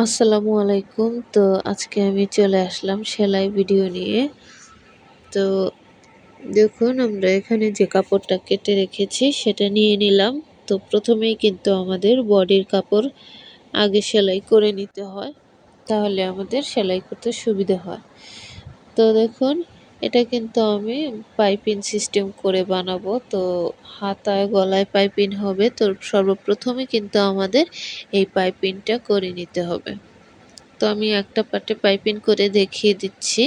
আসসালামু আলাইকুম। তো আজকে আমি চলে আসলাম সেলাই ভিডিও নিয়ে। তো দেখুন, আমরা এখানে যে কাপড়টা কেটে রেখেছি, সেটা নিয়ে নিলাম। তো প্রথমেই কিন্তু আমাদের বডির কাপড় আগে সেলাই করে নিতে হয়, তাহলে আমাদের সেলাই করতে সুবিধা হয়। তো দেখুন এটা কিন্তু আমি পাইপিং সিস্টেম করে বানাবো। তো হাতায় গলায় পাইপিং হবে। তো সর্বপ্রথমে কিন্তু আমাদের এই পাইপিংটা করে নিতে হবে। তো আমি একটা পাটে পাইপিং করে দেখিয়ে দিচ্ছি।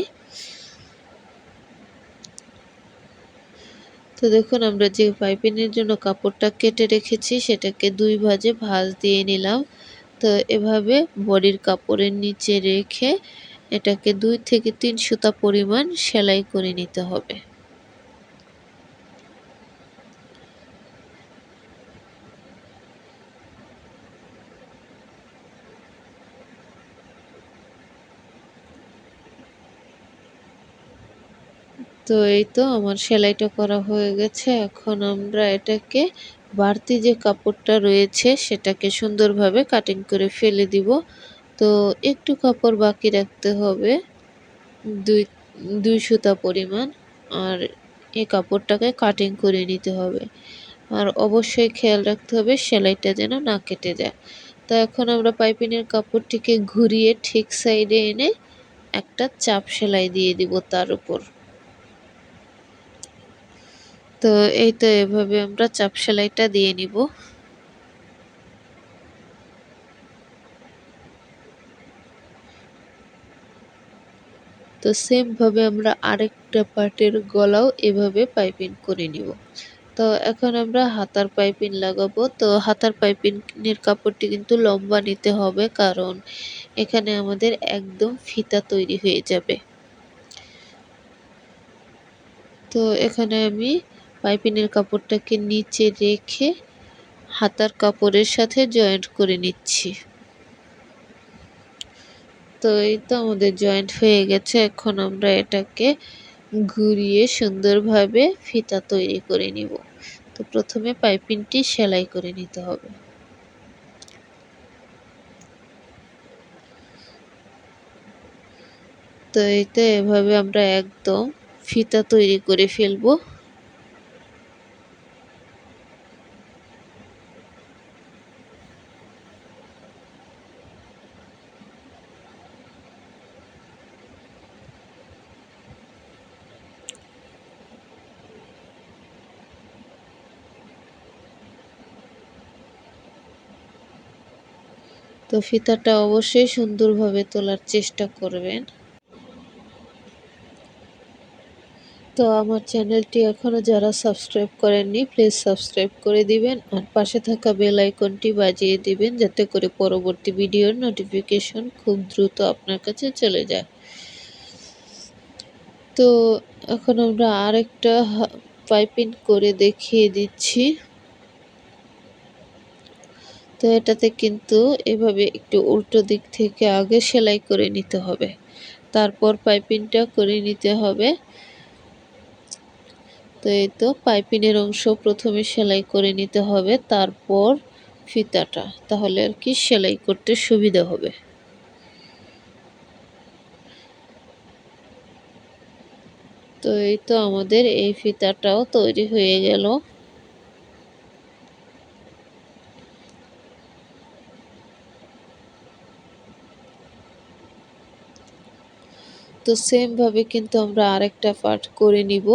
তো দেখুন, আমরা যে পাইপিংয়ের জন্য কাপড়টা কেটে রেখেছি, সেটাকে দুই ভাজে ভাঁজ দিয়ে নিলাম। তো এভাবে বডির কাপড়ের নিচে রেখে এটাকে দুই থেকে তিন সুতা পরিমাণ সেলাই করে নিতে হবে। তো এই তো আমার সেলাইটা করা হয়ে গেছে। এখন আমরা এটাকে বাড়তি যে কাপড়টা রয়েছে সেটাকে সুন্দরভাবে কাটিং করে ফেলে দিব। তো একটু কাপড় বাকি রাখতে হবে। দুই দুই সুতা পরিমাণ। আর এই কাপড়টাকে কাটিং করে নিতে হবে। আর অবশ্যই খেয়াল রাখতে হবে সেলাইটা যেন না কেটে যায়। তো এখন আমরা পাইপিনের কাপড়টিকে ঘুরিয়ে ঠিক সাইডে এনে একটা চাপ সেলাই দিয়ে দিব তার উপর। তো এই তো এভাবে আমরা চাপ সেলাইটা দিয়ে নিব। তো সেমভাবে আমরা আরেকটা পার্টের গলাও এভাবে পাইপিং করে নিব। তো এখন আমরা হাতার পাইপিং লাগাবো। তো হাতার পাইপিংয়ের কাপড়টি কিন্তু লম্বা নিতে হবে কারণ এখানে আমাদের একদম ফিতা তৈরি হয়ে যাবে। তো এখানে আমি পাইপিনের কাপড়টাকে নিচে রেখে হাতার কাপড়ের সাথে জয়েন্ট করে নিচ্ছি। তো এই তো আমাদের জয়েন্ট হয়ে গেছে, এখন আমরা এটাকে ঘুরিয়ে সুন্দরভাবে ফিতা তৈরি করে নিব। তো প্রথমে পাইপিংটি সেলাই করে নিতে হবে। তো এইটা এভাবে আমরা একদম ফিতা তৈরি করে ফেলব। তো ফিতাটা অবশ্যই সুন্দরভাবে তোলার চেষ্টা করবেন। তো আমার চ্যানেলটি এখনও যারা সাবস্ক্রাইব করেননি, প্লিজ সাবস্ক্রাইব করে দিবেন আর পাশে থাকা বেল আইকনটি বাজিয়ে দিবেন যাতে করে পরবর্তী ভিডিওর নোটিফিকেশন খুব দ্রুত আপনার কাছে চলে যায়। তো এখন আমরা আরেকটা পাইপিং করে দেখিয়ে দিচ্ছি। তো এটাতে কিন্তু এভাবে একটু উল্টো দিক থেকে আগে সেলাই করে নিতে হবে। তারপর পাইপিংটা করে নিতে হবে। তো এই তো পাইপিনের অংশ প্রথমে সেলাই করে নিতে হবে, তারপর ফিতাটা। তাহলে আর কি সেলাই করতে সুবিধা হবে। তো এই তো আমাদের এই ফিতাটাও তৈরি হয়ে গেল। তো সেমভাবে কিন্তু আমরা আরেকটা পার্ট করে নিব।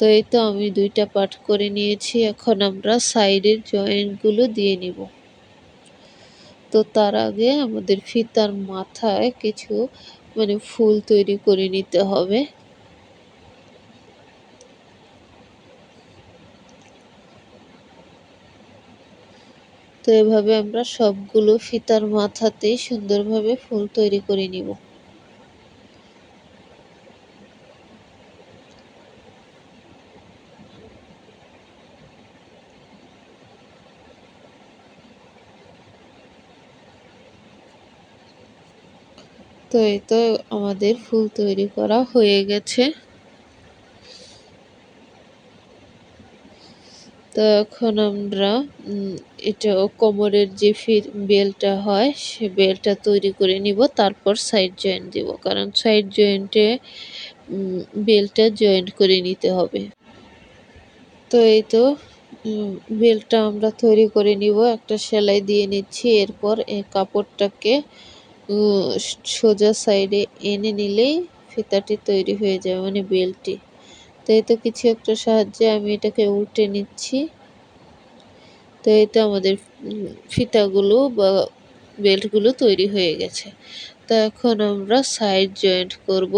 তো এই তো আমি দুইটা পার্ট করে নিয়েছি। এখন আমরা সাইডের জয়েন্টগুলো দিয়ে নিব। তো তার আগে আমাদের ফিতার মাথায় কিছু মানে ফুল তৈরি করে নিতে হবে। তো এভাবে আমরা সবগুলো ফিতার মাথাতেই সুন্দরভাবে ফুল তৈরি করে নিব। তো এই তো আমাদের ফুল তৈরি করা হয়ে গেছে। তো এখন আমরা এটা কোমরের যে ফির বেলটা হয়, সে বেলটা তৈরি করে নিব, তারপর সাইড জয়েন্ট দিব, কারণ সাইড জয়েন্টে বেলটা জয়েন্ট করে নিতে হবে। তো এই তো বেলটা আমরা তৈরি করে নিব, একটা সেলাই দিয়ে নিচ্ছি, এরপর এই কাপড়টাকে সোজা সাইডে এনে নিলেই ফিতাটি তৈরি হয়ে যাবে মানে বেলটি। তো এই তো কিছু একটা সাহায্যে আমি এটাকে উল্টে নিচ্ছি। তো এই তো আমাদের ফিতাগুলো বা বেল্টগুলো তৈরি হয়ে গেছে। তো এখন আমরা সাইড জয়েন্ট করব।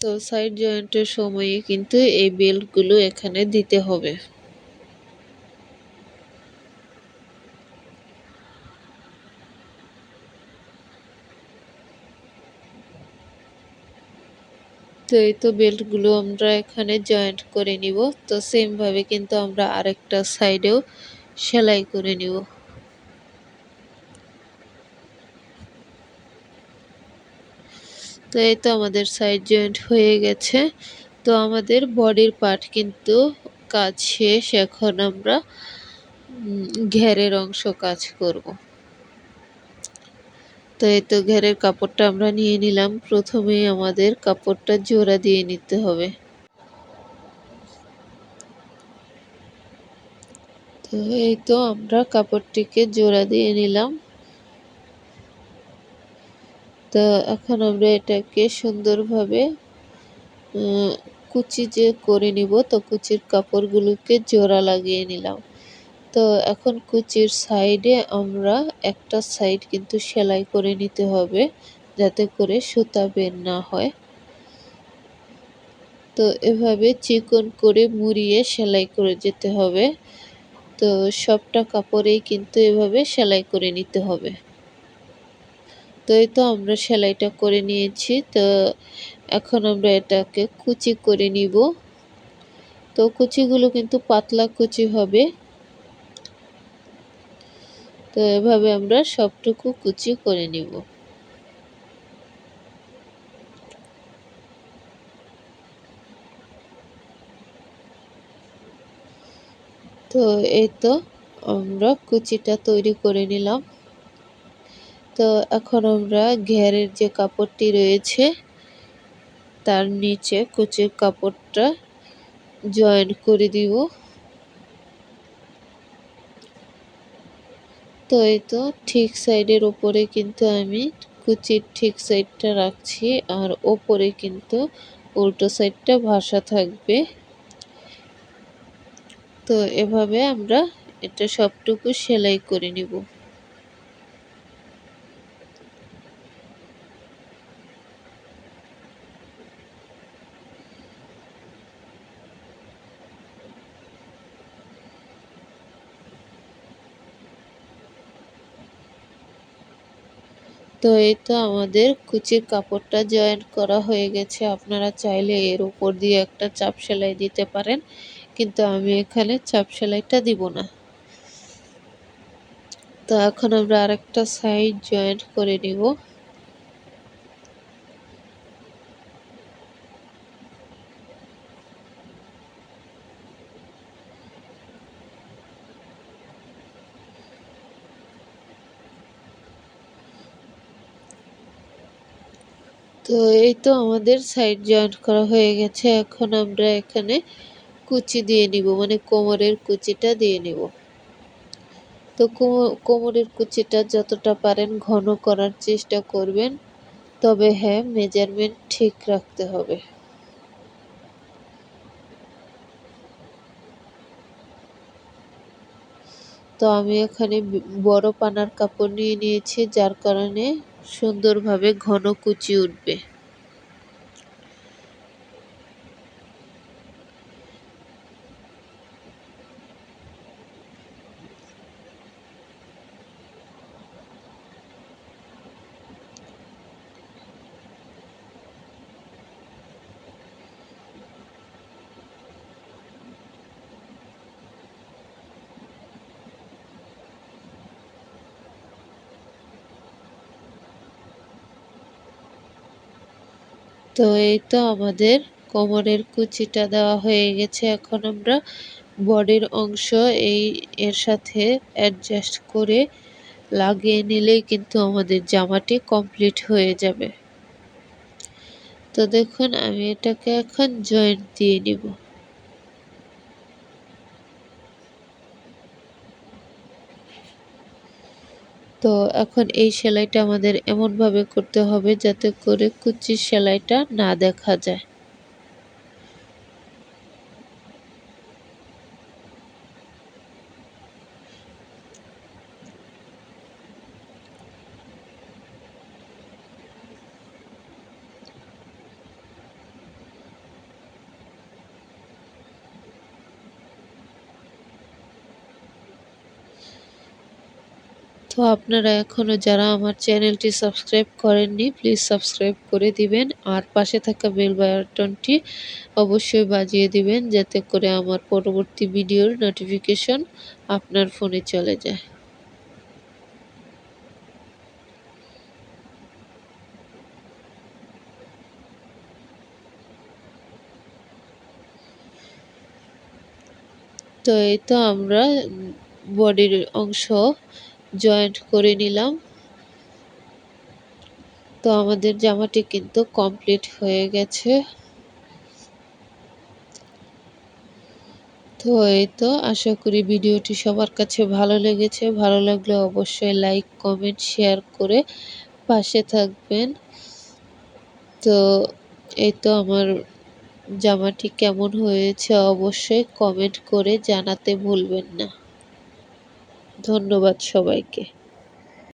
তো সাইড জয়েন্টের সময়ে কিন্তু এই বেল্টগুলো এখানে দিতে হবে। তো এই তো বেল্টগুলো আমরা এখানে জয়েন্ট করে নিব। তো সেম ভাবে কিন্তু আমরা আরেকটা সাইডেও সেলাই করে নিব। তো এই তো আমাদের সাইড জয়েন্ট হয়ে গেছে। তো আমাদের বডির পার্ট কিন্তু কাজ শেষ। এখন আমরা ঘেরের অংশ কাজ করব। তো এই তো ঘেরের কাপড়টা আমরা নিয়ে নিলাম। প্রথমেই আমাদের কাপড়টা জোড়া দিয়ে নিতে হবে। তো এই তো আমরা কাপড়টিকে জোড়া দিয়ে নিলাম। তো এখন আমরা এটাকে সুন্দরভাবে কুচি যে করে নিব, তো কুচির কাপড়গুলোকে জোড়া লাগিয়ে নিলাম। তো এখন কুচির সাইডে আমরা একটা সাইড কিন্তু সেলাই করে নিতে হবে যাতে করে সুতা বের না হয়। তো এভাবে চিকন করে মুড়িয়ে সেলাই করে যেতে হবে। তো সবটা কাপড়েই কিন্তু এভাবে সেলাই করে নিতে হবে। তো এই তো আমরা সেলাইটা করে নিয়েছি। তো এখন আমরা এটাকে কুচি করে নিব। তো কুচিগুলো কিন্তু পাতলা কুচি হবে। তো এভাবে আমরা সবটুকু কুচি করে নিব। তো এই তো আমরা কুচিটা তৈরি করে নিলাম। তো এখন আমরা ঘেরের যে কাপড়টি রয়েছে, তার নিচে কুচির কাপড়টা জয়েন করে দিব। তো এই তো ঠিক সাইডের ওপরে কিন্তু আমি কুচির ঠিক সাইডটা রাখছি আর ওপরে কিন্তু উল্টো সাইডটা ভাসা থাকবে। তো এভাবে আমরা এটা সবটুকু সেলাই করে নিব। তো এই তো আমাদের কুচির কাপড়টা জয়েন্ট করা হয়ে গেছে। আপনারা চাইলে এর উপর দিয়ে একটা চাপ সেলাই দিতে পারেন, কিন্তু আমি এখানে চাপ সেলাইটা দিব না। তো এখন আমরা আরেকটা সাইড জয়েন্ট করে নিব। তো এই তো আমাদের সাইড জয়েন্ট করা হয়ে গেছে। এখন আমরা এখানে কুচি দিয়ে নিব মানে কোমরের কুচিটা দিয়ে নিব। তো কোমরের কুচিটা যতটা পারেন ঘন করার চেষ্টা করবেন, তবে হ্যাঁ মেজারমেন্ট ঠিক রাখতে হবে। তো আমি এখানে বড় পানার কাপড় নিয়ে নিয়েছি, যার কারণে সুন্দরভাবে ঘন কুচি উঠবে। তো এই তো আমাদের কোমরের কুচিটা দেওয়া হয়ে গেছে। এখন আমরা বডির অংশ এই এর সাথে অ্যাডজাস্ট করে লাগিয়ে নিলেই কিন্তু আমাদের জামাটি কমপ্লিট হয়ে যাবে। তো দেখুন, আমি এটাকে এখন জয়েন্ট দিয়ে নিব। তো এখন এই সেলাইটা আমাদের এমনভাবে করতে হবে যাতে করে কুচির সেলাইটা না দেখা যায়। তো আপনারা এখনও যারা আমার চ্যানেলটি সাবস্ক্রাইব করেননি প্লিজ সাবস্ক্রাইব করে দিবেন। আর পাশে থাকা বেল বাটনটি অবশ্যই বাজিয়ে দিবেন, যাতে করে আমার পরবর্তী ভিডিওর নোটিফিকেশন আপনার ফোনে চলে যায়। তো এই তো আমরা বডির অংশ জয়েন্ট করে নিলাম। তো আমাদের জামাটি কিন্তু কমপ্লিট হয়ে গেছে। তো এই তো, আশা করি ভিডিওটি সবার কাছে ভালো লেগেছে। ভালো লাগলে অবশ্যই লাইক কমেন্ট শেয়ার করে পাশে থাকবেন। তো এই তো আমার জামাটি কেমন হয়েছে অবশ্যই কমেন্ট করে জানাতে ভুলবেন না। ধন্যবাদ সবাইকে।